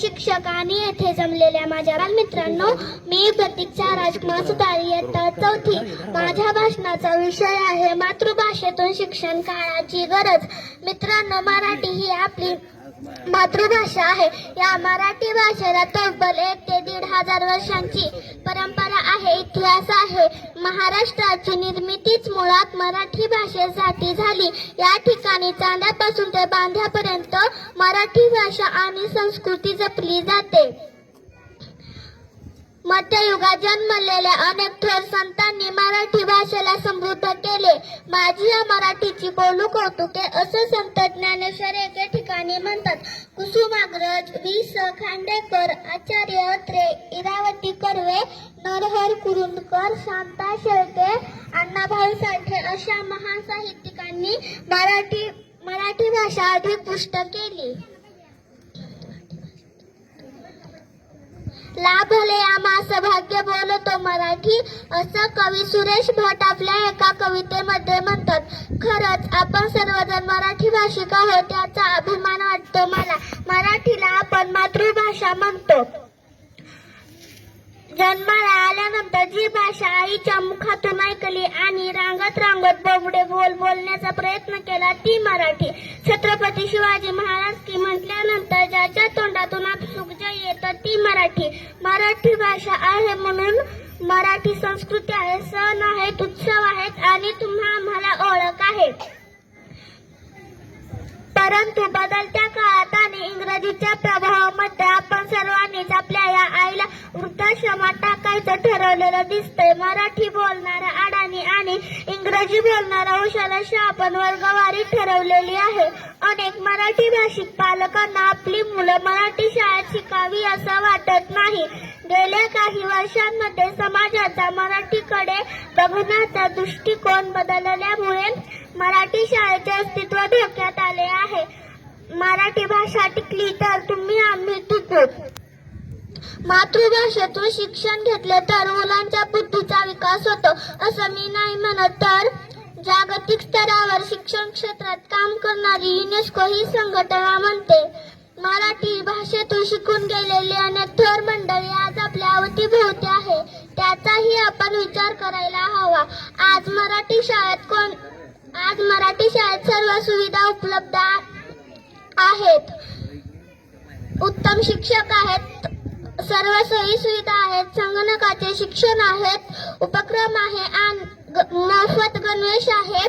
शिक्षक आणि येथे जमलेल्या माझ्या बालमित्रांनो मी प्रतीक्षा राजकुमार सुतारी इयत्ता चौथी. माझ्या भाषणाचा विषय आहे मातृभाषेतून शिक्षण काळाची गरज. मित्रांनो मराठी ही आपली मातृभाषा आहे. या मराठी भाषेला तब्बल एक ते दीड हजार वर्षांची परंपरा आहे इतिहास आहे. महाराष्ट्राची निर्मितीच मुळात मराठी भाषेसाठी झाली. या ठिकाणी चांद्यापासून ते बांध्यापर्यंत मराठी भाषा आणि संस्कृती जपली जाते. मध्ययुगात जन्मलेल्या अनेक थोर संतांनी मराठी भाषेला समृद्ध केले. माझी या मराठीची बोलू कौतुके असं संत ज्ञानेश्वर एके ठिकाणी म्हणतात. कुसुमाग्रज वि स खांडेकर आचार्य अत्रे इरावती कर्वे नरहर कुरुंदकर शांता शेळके अण्णाभाऊ साठे अशा महान साहित्यिकांनी मराठी मराठी भाषा अधिक पुष्ट केली लाभले आम्हा भाग्य बोलतो मराठी. असं कवी सुरेश भट आपल्या एका कवितेमध्ये म्हणतात खरंच आपण सर्वजण मराठी भाषिक आहोत याचा अभिमान भाषा म्हणतो जन्माला आल्यानंतर जी भाषा आईच्या मुखातून ऐकली आणि रांगत रांगत बोबडे बोल बोलण्याचा प्रयत्न केला ती मराठी. छत्रपती शिवाजी महाराज की म्हटल्यानंतर ज्याच्या तोंडातून आपसुक येतं ती मराठी. मराठी भाषा आहे म्हणून मराठी संस्कृती आहे सण आहेत उत्सव आहेत आणि तुम्हा आम्हाला ओळख आहे. परंतु बदलत्या काळात आणि इंग्रजीच्या प्रभावामध्ये आपण सर्वांनीच आपल्या या आईला वृद्धाश्रमात टाकायचं ठरवलेलं दिसतंय. मराठी बोलणारा अडाणी आणि इंग्रजी बोलणारा हुशारशी आपण वर्गवारी ठरवलेली आहे. अनेक मराठी भाषिक पालकांना आपली मुलं मराठी शाळेत शिकावी असं वाटत नाही. गेल्या काही वर्षांमध्ये समाजाचा मराठीकडे बघण्याचा दृष्टिकोन बदलल्यामुळे मराठी शाळेचे अस्तित्व धोक्यात आले आहे. मराठी भाषा टिकली तर तुम्ही मातृभाषेतून शिक्षण घेतले तर मुलांच्या बुद्धीचा विकास होतो असं मी नाही म्हणत. तर जागतिक स्तरावर शिक्षण क्षेत्रात काम करणारी युनेस्को ही संघटना म्हणते. मराठी भाषेतून शिकून गेलेली अनेक थोर मंडळी आज आपल्या अवतीभोवती आहे. त्याचाही आपण विचार करायला हवा. आज मराठी शाळेत कोण आज मराठी शाळेत सर्व सुविधा उपलब्ध आहेत. उत्तम शिक्षक आहेत. सर्व सोयी सुविधा आहेत संगणकाचे शिक्षण आहेत उपक्रम आहे आणि ग- मोफत गणवेश आहे.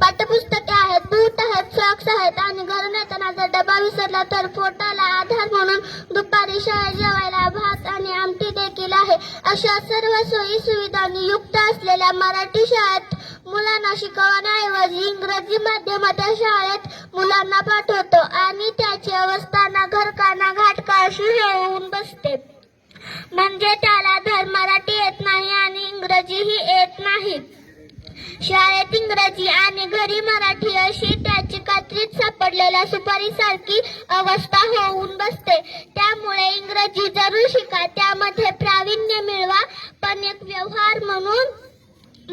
पाठ्यपुस्तके आहेत बूट आहेत सॉक्स आहेत आणि घरून येताना जर डबा विसरला तर पोटाला आधार म्हणून दुपारी शाळेत जेवायला भात आणि आमटी देखील आहे. अशा सर्व सोयी सुविधांनी युक्त असलेल्या मराठी शाळेत मुलांना शिकवण्याऐवजी इंग्रजी माध्यमाच्या शाळेत मुलांना पाठवतो आणि त्याची अवस्थांना घर शाळेत इंग्रजी आणि घरी मराठी अशी त्याची कात्रीत सापडलेल्या सुपारीसारखी अवस्था होऊन बसते. त्यामुळे इंग्रजी जरूर शिका त्यामध्ये प्रावीण्य मिळवा. पण एक व्यवहार म्हणून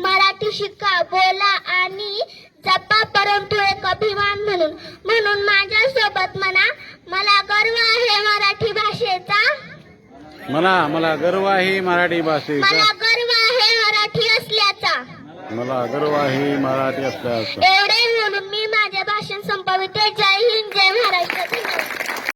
मराठी शिका बोला आणि जपा परंतु एक अभिमान म्हणून. म्हणून माझ्या सोबत म्हणा मला गर्व आहे मराठी भाषेचा. मला मला गर्व आहे मराठी मला गर्व आहे मराठी असल्यास एवढे म्हणून मी माझे भाषण संपविते जय हिंद जय महाराष्ट्र.